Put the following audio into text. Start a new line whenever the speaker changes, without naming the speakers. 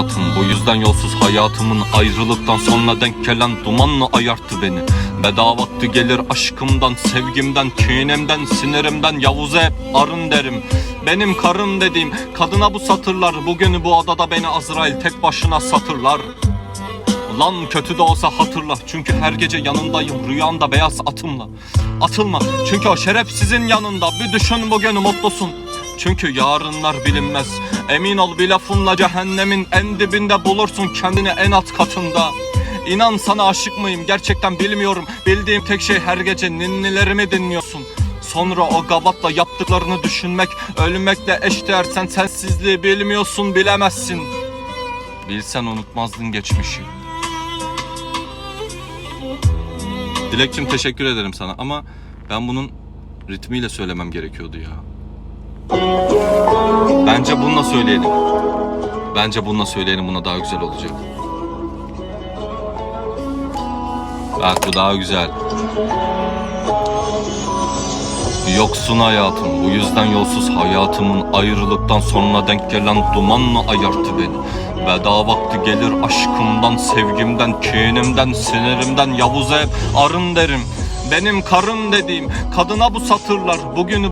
hayatım Bu yüzden yolsuz hayatımın ayrılıktan sonra denk gelen dumanla ayarttı beni. Veda vakti gelir aşkımdan, sevgimden, kinemden, sinirimden Yavuz'a hep arın derim. Benim karım dediğim kadına bu satırlar Bugün bu adada beni Azrail tek başına satırlar. Lan kötü de olsa hatırla Çünkü her gece yanındayım rüyanda beyaz atımla. Atılma çünkü o şerefsizin yanında. Bir düşün bugünü mutlusun Çünkü yarınlar bilinmez. Emin ol bir lafınla cehennemin en dibinde bulursun kendini en alt katında. İnan sana aşık mıyım? Gerçekten bilmiyorum. Bildiğim tek şey her gece ninnilerimi dinliyorsun. Sonra o gavatla yaptıklarını düşünmek Ölmekle eşdeğer sen sensizliği bilmiyorsun bilemezsin. Bilsen unutmazdın geçmişi. Dilekçim teşekkür ederim sana ama ben bunun ritmiyle söylemem gerekiyordu ya. Bence bununla söyleyelim. Bence bununla söyleyelim buna daha güzel olacak. Bak bu daha güzel. Yoksun hayatım bu yüzden yolsuz hayatımın ayrılıktan sonra denk gelen dumanla ayarttı beni. Veda vakti gelir aşkımdan, sevgimden, kinimden, sinirimden Yavuz'a hep arın derim. Benim karım dediğim kadına bu satırlar bugünü